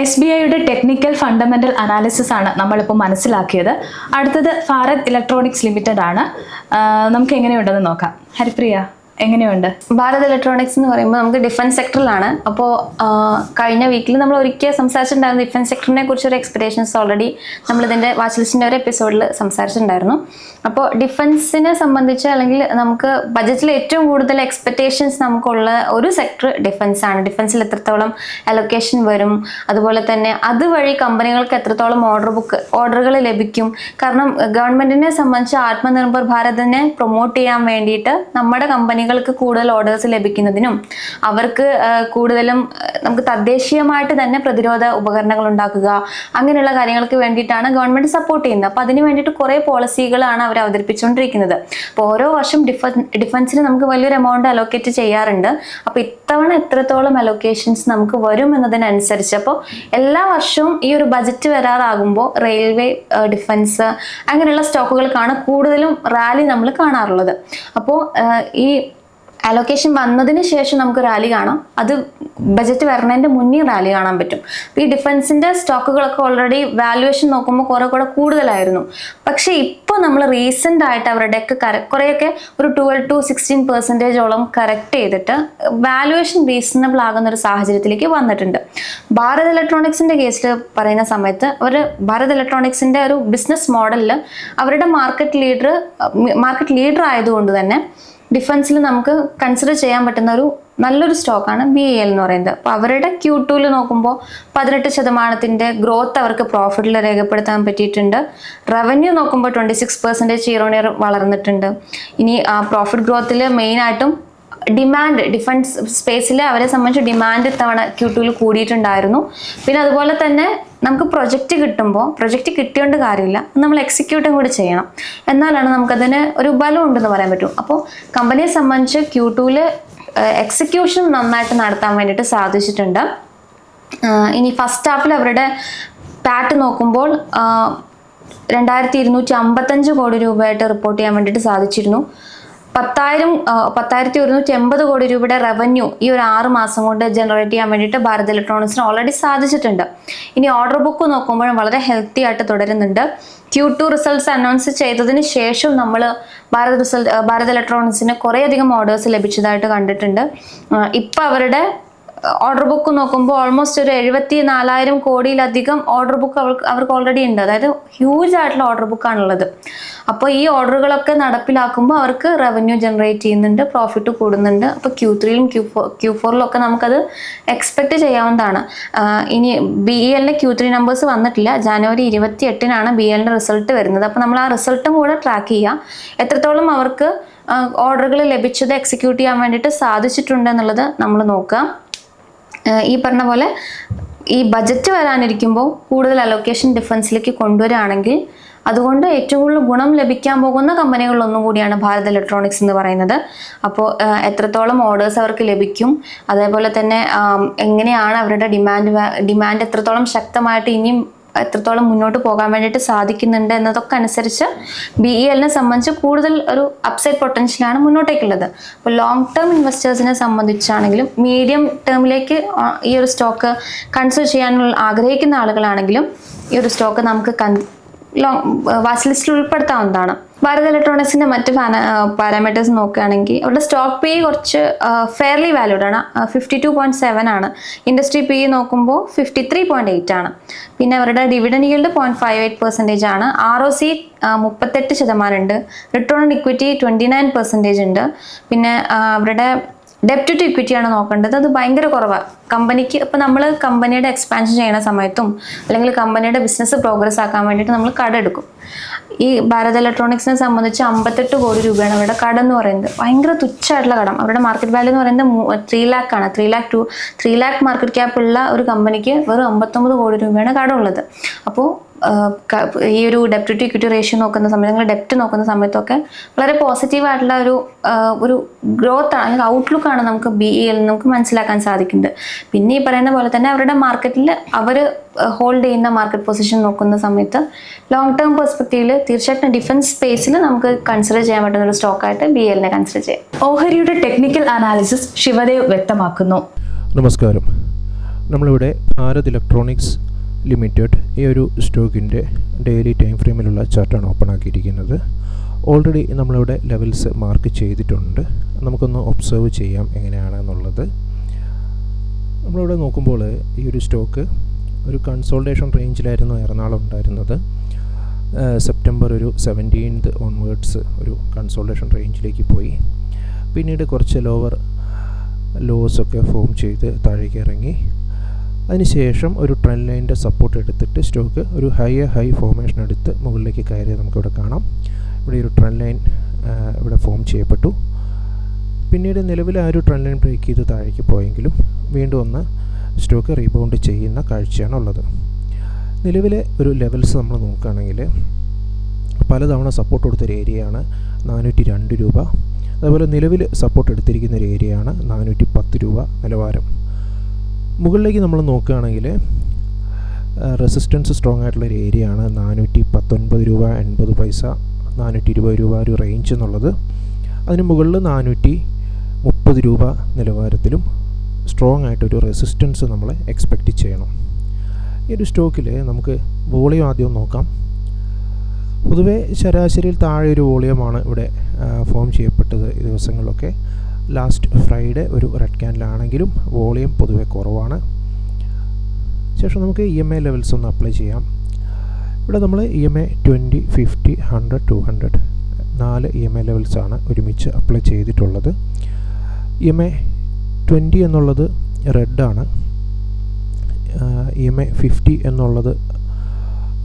എസ് ബി ഐയുടെ ടെക്നിക്കൽ ഫണ്ടമെന്റൽ അനാലിസിസ് ആണ് നമ്മളിപ്പോൾ മനസ്സിലാക്കിയത്. അടുത്തത് ഭാരത് ഇലക്ട്രോണിക്സ് ലിമിറ്റഡ് ആണ് നമുക്ക് എങ്ങനെയുണ്ടെന്ന് നോക്കാം. ഹരിപ്രിയ. എങ്ങനെയുണ്ട്? ഭാരത് ഇലക്ട്രോണിക്സ് എന്ന് പറയുമ്പോൾ നമുക്ക് ഡിഫൻസ് സെക്ടറിലാണ് അപ്പോൾ കഴിഞ്ഞ വീക്കിൽ നമ്മൾ ഒരിക്കൽ സംസാരിച്ചിട്ടുണ്ടായിരുന്നു ഡിഫൻസ് സെക്ടറിനെ കുറിച്ച് ഒരു എക്സ്പെക്ടേഷൻസ് ഓൾറെഡി നമ്മൾ ഇതിന്റെ വാച്ച് ലിസ്റ്റിന്റെ ഒരു എപ്പിസോഡിൽ സംസാരിച്ചിട്ടുണ്ടായിരുന്നു. അപ്പോൾ ഡിഫൻസിനെ സംബന്ധിച്ച് അല്ലെങ്കിൽ നമുക്ക് ബജറ്റിൽ ഏറ്റവും കൂടുതൽ എക്സ്പെക്ടേഷൻസ് നമുക്കുള്ള ഒരു സെക്ടർ ഡിഫൻസ് ആണ്. ഡിഫൻസിൽ എത്രത്തോളം അലൊക്കേഷൻ വരും. അതുപോലെ തന്നെ അതുവഴി കമ്പനികൾക്ക് എത്രത്തോളം ഓർഡർ ബുക്ക് ഓർഡറുകൾ ലഭിക്കും. കാരണം ഗവൺമെന്റിനെ സംബന്ധിച്ച് ആത്മനിർഭർ ഭാരതിനെ പ്രൊമോട്ട് ചെയ്യാൻ വേണ്ടിയിട്ട് നമ്മുടെ കമ്പനികൾക്ക് കൂടുതൽ ഓർഡേഴ്സ് ലഭിക്കുന്നതിനും അവർക്ക് കൂടുതലും നമുക്ക് തദ്ദേശീയമായിട്ട് തന്നെ പ്രതിരോധ ഉപകരണങ്ങൾ ഉണ്ടാക്കുക അങ്ങനെയുള്ള കാര്യങ്ങൾക്ക് വേണ്ടിയിട്ടാണ് ഗവൺമെന്റ് സപ്പോർട്ട് ചെയ്യുന്നത്. അപ്പോൾ അതിന് വേണ്ടിയിട്ട് കുറേ പോളിസികളാണ് അവർ അവതരിപ്പിച്ചുകൊണ്ടിരിക്കുന്നത്. അപ്പോൾ ഓരോ വർഷം ഡിഫ ഡിഫൻസിന് നമുക്ക് വലിയൊരു എമൗണ്ട് അലോക്കേറ്റ് ചെയ്യാറുണ്ട്. അപ്പോൾ ഇത്തവണ എത്രത്തോളം അലോക്കേഷൻസ് നമുക്ക് വരും എന്നതിനനുസരിച്ച് അപ്പോൾ എല്ലാ വർഷവും ഈ ഒരു ബജറ്റ് വരാറാകുമ്പോൾ റെയിൽവേ ഡിഫൻസ് അങ്ങനെയുള്ള സ്റ്റോക്കുകൾക്കാണ് കൂടുതലും റാലി നമ്മൾ കാണാറുള്ളത്. അപ്പോൾ ഈ അലോക്കേഷൻ വന്നതിന് ശേഷം നമുക്ക് റാലി കാണാം. അത് ബജറ്റ് വരണതിന്റെ മുന്നേ റാലി കാണാൻ പറ്റും. ഈ ഡിഫൻസിന്റെ സ്റ്റോക്കുകളൊക്കെ ഓൾറെഡി വാല്യുവേഷൻ നോക്കുമ്പോൾ കുറേ കൂടെ കൂടുതലായിരുന്നു. പക്ഷേ ഇപ്പോൾ നമ്മൾ റീസെന്റ് ആയിട്ട് അവരുടെയൊക്കെ കര കുറേയൊക്കെ ഒരു ട്വൽവ് ടു സിക്സ്റ്റീൻ പെർസെന്റേജോളം കറക്റ്റ് ചെയ്തിട്ട് വാല്യുവേഷൻ റീസണബിൾ ആകുന്ന ഒരു സാഹചര്യത്തിലേക്ക് വന്നിട്ടുണ്ട്. ഭാരത് ഇലക്ട്രോണിക്സിന്റെ കേസിൽ പറയുന്ന സമയത്ത് അവർ ഭാരത് ഇലക്ട്രോണിക്സിന്റെ ഒരു ബിസിനസ് മോഡലിൽ അവരുടെ മാർക്കറ്റ് ലീഡർ മാർക്കറ്റ് ലീഡർ ആയതുകൊണ്ട് തന്നെ ഡിഫൻസിൽ നമുക്ക് കൺസിഡർ ചെയ്യാൻ പറ്റുന്ന ഒരു നല്ലൊരു സ്റ്റോക്കാണ് ബി എൽ എന്ന് പറയുന്നത്. അപ്പോൾ അവരുടെ ക്യൂ ടൂവിൽ നോക്കുമ്പോൾ പതിനെട്ട് ശതമാനത്തിന്റെ ഗ്രോത്ത് അവർക്ക് പ്രോഫിറ്റിൽ രേഖപ്പെടുത്താൻ പറ്റിയിട്ടുണ്ട്. റവന്യൂ നോക്കുമ്പോൾ ട്വന്റി സിക്സ് പെർസെന്റേജ് ഇയർ വളർന്നിട്ടുണ്ട്. ഇനി ആ പ്രോഫിറ്റ് ഗ്രോത്തിൽ മെയിനായിട്ടും ഡിമാൻഡ് ഡിഫൻസ് സ്പേസിൽ അവരെ സംബന്ധിച്ച് ഡിമാൻഡ് ഇത്തവണ ക്യൂ ടൂവിൽ കൂടിയിട്ടുണ്ടായിരുന്നു. പിന്നെ അതുപോലെ തന്നെ നമുക്ക് പ്രൊജക്റ്റ് കിട്ടുമ്പോൾ പ്രൊജക്റ്റ് കിട്ടിയോണ്ട് കാര്യമില്ല നമ്മൾ എക്സിക്യൂട്ടും കൂടി ചെയ്യണം. എന്നാലാണ് നമുക്കതിന് ഒരു ബലം ഉണ്ടെന്ന് പറയാൻ പറ്റും. അപ്പോൾ കമ്പനിയെ സംബന്ധിച്ച് ക്യൂ ടൂവിൽ എക്സിക്യൂഷൻ നന്നായിട്ട് നടത്താൻ വേണ്ടിയിട്ട് സാധിച്ചിട്ടുണ്ട്. ഇനി ഫസ്റ്റ് ഹാഫിൽ അവരുടെ പാറ്റ് നോക്കുമ്പോൾ രണ്ടായിരത്തി ഇരുന്നൂറ്റി അമ്പത്തഞ്ച് കോടി രൂപയായിട്ട് റിപ്പോർട്ട് ചെയ്യാൻ വേണ്ടിയിട്ട് സാധിച്ചിരുന്നു. പത്തായിരം പത്തായിരത്തി ഒരുന്നൂറ്റി എൺപത് കോടി രൂപയുടെ റവന്യൂ ഈ ഒരു ആറ് മാസം കൊണ്ട് ജനറേറ്റ് ചെയ്യാൻ വേണ്ടിയിട്ട് ഭാരത് ഇലക്ട്രോണിക്സിന് ഓൾറെഡി സാധിച്ചിട്ടുണ്ട്. ഇനി ഓർഡർ ബുക്ക് നോക്കുമ്പോഴും വളരെ ഹെൽത്തി ആയിട്ട് തുടരുന്നുണ്ട്. ക്യൂ ടു റിസൾട്ട്സ് അനൗൺസ് ചെയ്തതിന് ശേഷം നമ്മൾ ഭാരത് റിസൾട്ട് ഭാരത് ഇലക്ട്രോണിക്സിന് കുറേയധികം ഓർഡേഴ്സ് ലഭിച്ചതായിട്ട് കണ്ടിട്ടുണ്ട്. ഇപ്പം അവരുടെ ഓർഡർ ബുക്ക് നോക്കുമ്പോൾ ഓൾമോസ്റ്റ് ഒരു എഴുപത്തി നാലായിരം കോടിയിലധികം ഓർഡർ ബുക്ക് അവർക്ക് അവർക്ക് ഓൾറെഡി ഉണ്ട്. അതായത് ഹ്യൂജ് ആയിട്ടുള്ള ഓർഡർ ബുക്കാണുള്ളത് അപ്പോൾ ഈ ഓർഡറുകളൊക്കെ നടപ്പിലാക്കുമ്പോൾ അവർക്ക് റവന്യൂ ജനറേറ്റ് ചെയ്യുന്നുണ്ട് പ്രോഫിറ്റ് കൂടുന്നുണ്ട്. അപ്പോൾ ക്യൂ ത്രീയിലും ക്യൂ ഫോർ ക്യൂ ഫോറിലൊക്കെ നമുക്കത് എക്സ്പെക്റ്റ് ചെയ്യാവുന്നതാണ്. ഇനി ബി എല്ലിന്റെ ക്യൂ ത്രീ നമ്പേഴ്സ് വന്നിട്ടില്ല. ജനുവരി ഇരുപത്തി എട്ടിനാണ് ബി എല്ലിന്റെ റിസൾട്ട് വരുന്നത്. അപ്പോൾ നമ്മൾ ആ റിസൾട്ടും കൂടെ ട്രാക്ക് ചെയ്യുക എത്രത്തോളം അവർക്ക് ഓർഡറുകൾ ലഭിച്ചത് എക്സിക്യൂട്ട് ചെയ്യാൻ വേണ്ടിയിട്ട് സാധിച്ചിട്ടുണ്ട് എന്നുള്ളത് നമ്മൾ നോക്കുക ഏഹ് ഈ പറഞ്ഞ പോലെ ഈ ബജറ്റ് വരാനിരിക്കുമ്പോൾ കൂടുതൽ അലോക്കേഷൻ ഡിഫൻസിലേക്ക് കൊണ്ടുവരികയാണെങ്കിൽ അതുകൊണ്ട് ഏറ്റവും കൂടുതൽ ഗുണം ലഭിക്കാൻ പോകുന്ന കമ്പനികളിലൊന്നും കൂടിയാണ് ഭാരത് ഇലക്ട്രോണിക്സ് എന്ന് പറയുന്നത്. അപ്പോൾ എത്രത്തോളം ഓർഡേഴ്സ് അവർക്ക് ലഭിക്കും അതേപോലെ തന്നെ എങ്ങനെയാണ് അവരുടെ ഡിമാൻഡ് ഡിമാൻഡ് എത്രത്തോളം ശക്തമായിട്ട് ഇനിയും എത്രത്തോളം മുന്നോട്ട് പോകാൻ വേണ്ടിയിട്ട് സാധിക്കുന്നുണ്ട് എന്നതൊക്കെ അനുസരിച്ച് ബി ഇ എല്ലിനെ സംബന്ധിച്ച് കൂടുതൽ ഒരു അപ്സൈഡ് പൊട്ടൻഷ്യലാണ് മുന്നോട്ടേക്കുള്ളത്. അപ്പോൾ ലോങ് ടേം ഇൻവെസ്റ്റേഴ്സിനെ സംബന്ധിച്ചാണെങ്കിലും മീഡിയം ടേമിലേക്ക് ഈ ഒരു സ്റ്റോക്ക് കൺസിഡർ ചെയ്യാനുള്ള ആഗ്രഹിക്കുന്ന ആളുകളാണെങ്കിലും ഈ ഒരു സ്റ്റോക്ക് നമുക്ക് വാച്ച് ലിസ്റ്റിൽ ഉൾപ്പെടുത്താവുന്നതാണ്. ഭാരത് ഇലക്ട്രോണിക്സിന്റെ മറ്റ് പാരാമീറ്റേഴ്സ് നോക്കുകയാണെങ്കിൽ അവരുടെ സ്റ്റോക്ക് പി കുറച്ച് ഫെയർലി വാല്യൂഡ് ആണ്. ഫിഫ്റ്റി ടു പോയിന്റ് സെവൻ ആണ്. ഇൻഡസ്ട്രി പി നോക്കുമ്പോൾ ഫിഫ്റ്റി ത്രീ പോയിന്റ് എയ്റ്റ് ആണ്. പിന്നെ അവരുടെ dividend yield point five eight percentage ആണ്. ആർ ഒ സി മുപ്പത്തെട്ട് ശതമാനം ഉണ്ട്. Return on equity twenty nine percentage ഉണ്ട്. പിന്നെ അവരുടെ ഡെപ്റ്റ് ടു ഇക്വിറ്റി ആണ് നോക്കേണ്ടത്. അത് ഭയങ്കര കുറവാണ് കമ്പനിക്ക് ഇപ്പം നമ്മൾ കമ്പനിയുടെ എക്സ്പാൻഷൻ ചെയ്യുന്ന സമയത്തും അല്ലെങ്കിൽ കമ്പനിയുടെ ബിസിനസ് പ്രോഗ്രസ് ആക്കാൻ വേണ്ടിയിട്ട് നമ്മൾ കട എടുക്കും. ഈ ഭാരത് ഇലക്ട്രോണിക്സിനെ സംബന്ധിച്ച് അമ്പത്തെട്ട് കോടി രൂപയാണ് അവരുടെ കട എന്ന് പറയുന്നത്. ഭയങ്കര തുച്ഛമായിട്ടുള്ള കടം. അവരുടെ മാർക്കറ്റ് വാല്യൂ എന്ന് പറയുന്നത് ത്രീ ലാക്ക് ആണ്. Three lakh to three lakh market cap ഉള്ള ഒരു കമ്പനിക്ക് വെറും അമ്പത്തൊമ്പത് കോടി രൂപയാണ് കടമുള്ളത് അപ്പോൾ ഈ ഒരു ഡെപ്റ്റ് ടു ഇക്വിറ്റി റേഷ്യോ നോക്കുന്ന സമയത്ത് നിങ്ങൾ ഡെപ്റ്റ് നോക്കുന്ന സമയത്തൊക്കെ വളരെ പോസിറ്റീവ് ആയിട്ടുള്ള ഒരു ഒരു ഗ്രോത്ത് ആണ് അല്ലെങ്കിൽ ഔട്ട്ലുക്ക് ആണ് നമുക്ക് ബി ഇയിൽ നമുക്ക് മനസ്സിലാക്കാൻ സാധിക്കുന്നത്. പിന്നെ ഈ പറയുന്ന പോലെ തന്നെ അവരുടെ മാർക്കറ്റിൽ അവർ ഹോൾഡ് ചെയ്യുന്ന മാർക്കറ്റ് പൊസിഷൻ നോക്കുന്ന സമയത്ത് ലോങ് ടേം പെർസ്പെക്റ്റീവിൽ തീർച്ചയായിട്ടും ഡിഫൻസ് സ്പേസിൽ നമുക്ക് കൺസിഡർ ചെയ്യാൻ പറ്റുന്ന ഒരു സ്റ്റോക്കായിട്ട് ബി എല്ലിനെ കൺസിഡർ ചെയ്യാം. ഓഹരിയുടെ ടെക്നിക്കൽ അനാലിസിസ് ശിവദേവ് വ്യക്തമാക്കുന്നു. നമസ്കാരം. നമ്മളിവിടെ ഭാരത് ഇലക്ട്രോണിക്സ് ലിമിറ്റഡ് ഈ ഒരു സ്റ്റോക്കിന്റെ ഡെയിലി ടൈം ഫ്രെയിമിലുള്ള ചാർട്ടാണ് ഓപ്പൺ ആക്കിയിരിക്കുന്നത്. ഓൾറെഡി നമ്മളിവിടെ ലെവൽസ് മാർക്ക് ചെയ്തിട്ടുണ്ട്. നമുക്കൊന്ന് ഒബ്സർവ് ചെയ്യാം എങ്ങനെയാണെന്നുള്ളത്. നമ്മളിവിടെ നോക്കുമ്പോൾ ഈ ഒരു സ്റ്റോക്ക് ഒരു കൺസോൾട്ടേഷൻ റേഞ്ചിലായിരുന്നു എറണാകുളം ഉണ്ടായിരുന്നത്. സെപ്റ്റംബർ ഒരു സെവന്റീൻത് ഓൺവേർഡ്സ് ഒരു കൺസോൾട്ടേഷൻ റേഞ്ചിലേക്ക് പോയി. പിന്നീട് കുറച്ച് ലോവർ ലോസൊക്കെ ഫോം ചെയ്ത് താഴേക്ക് ഇറങ്ങി. അതിനുശേഷം ഒരു ട്രെൻഡ് ലൈനിന്റെ സപ്പോർട്ട് എടുത്തിട്ട് സ്റ്റോക്ക് ഒരു ഹൈ ഹൈ ഫോർമേഷൻ എടുത്ത് മുകളിലേക്ക് കയറിയത് നമുക്കിവിടെ കാണാം. ഇവിടെ ഒരു ട്രെൻഡ് ലൈൻ ഇവിടെ ഫോം ചെയ്യപ്പെട്ടു. പിന്നീട് നിലവിൽ ആ ഒരു ട്രെൻഡ് ലൈൻ ബ്രേക്ക് ചെയ്ത് താഴേക്ക് പോയെങ്കിലും വീണ്ടും ഒന്ന് സ്റ്റോക്ക് റീബൗണ്ട് ചെയ്യുന്ന കാഴ്ചയാണ് ഉള്ളത്. നിലവിലെ ഒരു ലെവൽസ് നമ്മൾ നോക്കുകയാണെങ്കിൽ പലതവണ സപ്പോർട്ട് കൊടുത്തൊരു ഏരിയയാണ് നാനൂറ്റി രണ്ട് രൂപ. അതുപോലെ നിലവിൽ സപ്പോർട്ട് എടുത്തിരിക്കുന്ന ഒരു ഏരിയയാണ് നാനൂറ്റി പത്ത് രൂപ നിലവാരം. മുകളിലേക്ക് നമ്മൾ നോക്കുകയാണെങ്കിൽ റെസിസ്റ്റൻസ് സ്ട്രോങ് ആയിട്ടുള്ള ഒരു ആണ്. നാനൂറ്റി പത്തൊൻപത് രൂപ എൺപത് പൈസ നാനൂറ്റി ഇരുപത് രൂപ ഒരു റേഞ്ച് എന്നുള്ളത്. അതിന് മുകളിൽ നാനൂറ്റി മുപ്പത് രൂപ നിലവാരത്തിലും സ്ട്രോങ് ആയിട്ടൊരു റെസിസ്റ്റൻസ് നമ്മൾ എക്സ്പെക്റ്റ് ചെയ്യണം. ഈ ഒരു സ്റ്റോക്കിൽ നമുക്ക് വോളിയം ആദ്യം നോക്കാം. പൊതുവേ ശരാശരിയിൽ താഴെ ഒരു വോളിയമാണ് ഇവിടെ ഫോം ചെയ്യപ്പെട്ടത് ഈ ദിവസങ്ങളിലൊക്കെ. ലാസ്റ്റ് ഫ്രൈഡേ ഒരു റെഡ് ക്യാൻഡിലാണെങ്കിലും വോളിയം പൊതുവെ കുറവാണ്. ശേഷം നമുക്ക് ഇ എം ഐ ലെവൽസ് ഒന്ന് അപ്ലൈ ചെയ്യാം. ഇവിടെ നമ്മൾ E M I twenty fifty hundred two hundred നാല് ഇ എം ഐ ലെവൽസാണ് ഒരുമിച്ച് അപ്ലൈ ചെയ്തിട്ടുള്ളത്. ഇ എം ഐ ട്വന്റി എന്നുള്ളത് റെഡാണ് ഇ എം ഐ ഫിഫ്റ്റി എന്നുള്ളത്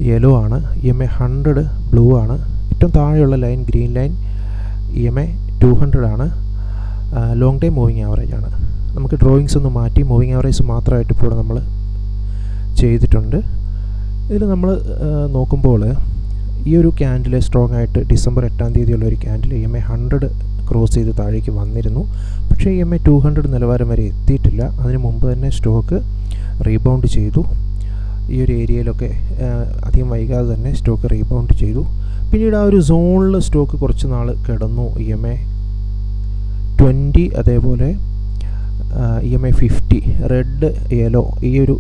യെല്ലോ ആണ്. E M I hundred blue ആണ്. ഏറ്റവും താഴെയുള്ള line green line E M I two hundred ആണ്. ലോങ് ടൈം മൂവിങ് ആവറേജ് ആണ്. നമുക്ക് ഡ്രോയിങ്സ് ഒന്ന് മാറ്റി മൂവിങ് ആവറേജ് മാത്രമായിട്ട് ഇപ്പോൾ നമ്മൾ ചെയ്തിട്ടുണ്ട്. ഇതിൽ നമ്മൾ നോക്കുമ്പോൾ ഈ ഒരു ക്യാൻഡിൽ സ്ട്രോങ് ആയിട്ട് ഡിസംബർ എട്ടാം തീയതിയുള്ള ഒരു candle E M A hundred cross ചെയ്ത് താഴേക്ക് വന്നിരുന്നു. പക്ഷേ E M A two hundred നിലവാരം വരെ എത്തിയിട്ടില്ല. അതിന് മുമ്പ് തന്നെ സ്റ്റോക്ക് റീബൗണ്ട് ചെയ്തു. ഈ ഒരു ഏരിയയിലൊക്കെ അധികം വൈകാതെ തന്നെ സ്റ്റോക്ക് റീബൗണ്ട് ചെയ്തു. പിന്നീട് ആ ഒരു സോണിൽ സ്റ്റോക്ക് കുറച്ച് നാൾ കിടന്നു ഇ എം ഐ ട്വന്റി അതേപോലെ E M I fifty red yellow ഈ ഒരു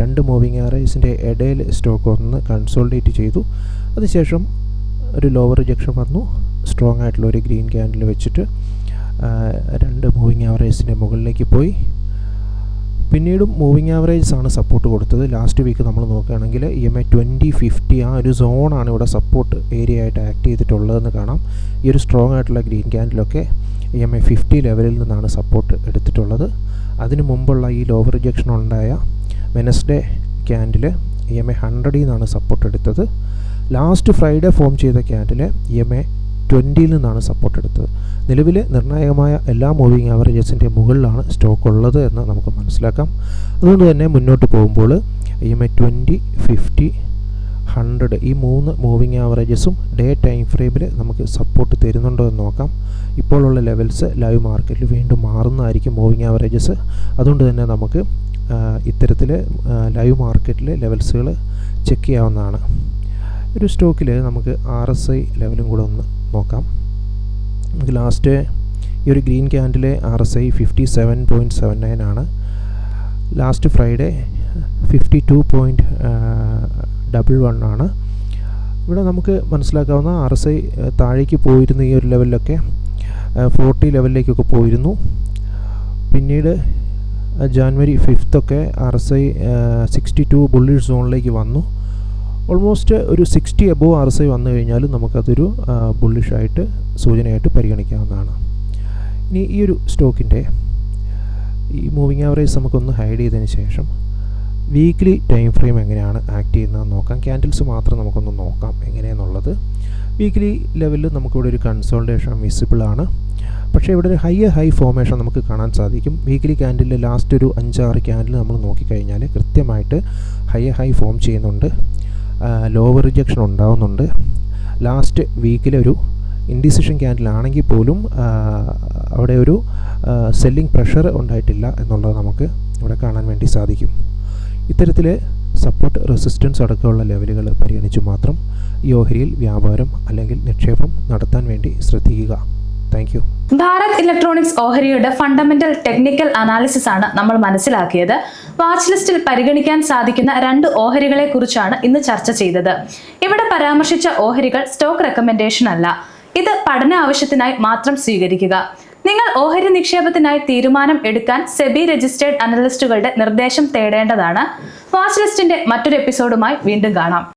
രണ്ട് മൂവിങ് ആവറേജിന്റെ ഇടയിൽ സ്റ്റോക്ക് ഒന്ന് കൺസോൾഡേറ്റ് ചെയ്തു. അതിനുശേഷം ഒരു ലോവർ റിജക്ഷൻ വന്നു. സ്ട്രോങ് ആയിട്ടുള്ള ഒരു ഗ്രീൻ ക്യാൻഡിൽ വെച്ചിട്ട് രണ്ട് മൂവിങ് ആവറേജിന്റെ മുകളിലേക്ക് പോയി. പിന്നീടും മൂവിങ് ആവറേജസ് ആണ് സപ്പോർട്ട് കൊടുത്തത്. ലാസ്റ്റ് വീക്ക് നമ്മൾ നോക്കുകയാണെങ്കിൽ E M I twenty fifty ആ ഒരു സോണാണ് ഇവിടെ സപ്പോർട്ട് ഏരിയ ആയിട്ട് ആക്ട് ചെയ്തിട്ടുള്ളതെന്ന് കാണാം. ഈ ഒരു സ്ട്രോങ് ആയിട്ടുള്ള ഗ്രീൻ ക്യാൻഡിലൊക്കെ ഇ എം ഐ ഫിഫ്റ്റി ലെവലിൽ നിന്നാണ് സപ്പോർട്ട് എടുത്തിട്ടുള്ളത്. അതിന് മുമ്പുള്ള ഈ ലോവർ റിജക്ഷൻ ഉണ്ടായ Wednesday candle E M I ഹൺഡ്രഡിൽ നിന്നാണ് സപ്പോർട്ട് എടുത്തത്. ലാസ്റ്റ് ഫ്രൈഡേ ഫോം ചെയ്ത ക്യാൻഡിൽ ഇ എം ഐ ട്വന്റിയിൽ നിന്നാണ് സപ്പോർട്ട് എടുത്തത്. നിലവിലെ നിർണായകമായ എല്ലാ മൂവിങ് ആവറേജസിന്റെ മുകളിലാണ് സ്റ്റോക്ക് ഉള്ളത് എന്ന് നമുക്ക് മനസ്സിലാക്കാം. അതുകൊണ്ട് തന്നെ മുന്നോട്ട് പോകുമ്പോൾ E M I twenty fifty hundred ഈ മൂന്ന് മൂവിങ് ആവറേജസും ഡേ ടൈം ഫ്രെയിമിൽ നമുക്ക് സപ്പോർട്ട് തരുന്നുണ്ടോ എന്ന് നോക്കാം. ഇപ്പോഴുള്ള ലെവൽസ് ലൈവ് മാർക്കറ്റിൽ വീണ്ടും മാറുന്നതായിരിക്കും മൂവിങ് ആവറേജസ് അതുകൊണ്ട് തന്നെ നമുക്ക് ഇത്തരത്തിൽ ലൈവ് മാർക്കറ്റിലെ ലെവൽസുകൾ ചെക്ക് ചെയ്യാവുന്നതാണ്. ഒരു സ്റ്റോക്കിൽ നമുക്ക് ആർ എസ് ഐ ലെവലും കൂടെ ഒന്ന് നോക്കാം. നമുക്ക് ലാസ്റ്റ് ഈ ഒരു green ക്യാൻഡിലെ R S I fifty seven point seven nine ആണ്. Last Friday fifty two point double one ആണ്. ഇവിടെ നമുക്ക് മനസ്സിലാക്കാവുന്ന ആർ എസ് ഐ താഴേക്ക് പോയിരുന്ന ഈ ഒരു ലെവലിലൊക്കെ ഫോർട്ടി ലെവലിലേക്കൊക്കെ പോയിരുന്നു. പിന്നീട് January ഫിഫ്ത്തൊക്കെ R S I sixty two bullish സോണിലേക്ക് വന്നു. ഓൾമോസ്റ്റ് ഒരു sixty above R S I വന്നു കഴിഞ്ഞാലും നമുക്കതൊരു ബുള്ളിഷായിട്ട് സൂചനയായിട്ട് പരിഗണിക്കാവുന്നതാണ്. ഇനി ഈ ഒരു സ്റ്റോക്കിന്റെ ഈ മൂവിങ് ആവറേജ് നമുക്കൊന്ന് ഹൈഡ് ചെയ്തതിന് ശേഷം വീക്ക്ലി ടൈം ഫ്രെയിം എങ്ങനെയാണ് ആക്ട് ചെയ്യുന്നതെന്ന് നോക്കാം. ക്യാൻഡിൽസ് മാത്രം നമുക്കൊന്ന് നോക്കാം എങ്ങനെയെന്നുള്ളത്. വീക്ക്ലി ലെവലിൽ നമുക്കിവിടെ ഒരു കൺസോൾട്ടേഷൻ വിസിബിൾ ആണ്. പക്ഷേ ഇവിടെ ഒരു ഹയർ ഹൈ ഫോമേഷൻ നമുക്ക് കാണാൻ സാധിക്കും. വീക്ക്ലി ക്യാൻഡിലെ ലാസ്റ്റ് ഒരു അഞ്ചാറ് ക്യാൻഡിൽ നമ്മൾ നോക്കിക്കഴിഞ്ഞാൽ കൃത്യമായിട്ട് ഹയർ ഹൈ ഫോം ചെയ്യുന്നുണ്ട്. ലോവർ റിജക്ഷൻ ഉണ്ടാവുന്നുണ്ട്. ലാസ്റ്റ് വീക്കിലെ ഒരു ഇൻഡിസിഷൻ ക്യാൻഡിലാണെങ്കിൽ പോലും അവിടെ ഒരു സെല്ലിംഗ് പ്രഷർ ഉണ്ടായിട്ടില്ല എന്നുള്ളത് നമുക്ക് ഇവിടെ കാണാൻ വേണ്ടി സാധിക്കും. ഇത്തരത്തിലെ സപ്പോർട്ട് റെസിസ്റ്റൻസ് അടക്കമുള്ള ലെവലുകൾ പരിഗണിച്ച് മാത്രം ഈ ഓഹരിയിൽ വ്യാപാരം അല്ലെങ്കിൽ നിക്ഷേപം നടത്താൻ വേണ്ടി ശ്രദ്ധിക്കുക. Thank you. ഭാരത് ഇലക്ട്രോണിക്സ് ഓഹരിയുടെ ഫണ്ടമെന്റൽ ടെക്നിക്കൽ അനാലിസിസ് ആണ് നമ്മൾ മനസ്സിലാക്കിയത്. വാച്ച് ലിസ്റ്റിൽ പരിഗണിക്കാൻ സാധിക്കുന്ന രണ്ട് ഓഹരികളെ കുറിച്ചാണ് ഇന്ന് ചർച്ച ചെയ്തത്. ഇവിടെ പരാമർശിച്ച ഓഹരികൾ സ്റ്റോക്ക് റെക്കമെൻഡേഷൻ അല്ല. ഇത് പഠന ആവശ്യത്തിനായി മാത്രം സ്വീകരിക്കുക. നിങ്ങൾ ഓഹരി നിക്ഷേപത്തിനായി തീരുമാനം എടുക്കാൻ സെബി രജിസ്റ്റേർഡ് അനലിസ്റ്റുകളുടെ നിർദ്ദേശം തേടേണ്ടതാണ്. വാച്ച് ലിസ്റ്റിന്റെ മറ്റൊരു എപ്പിസോഡുമായി വീണ്ടും കാണാം.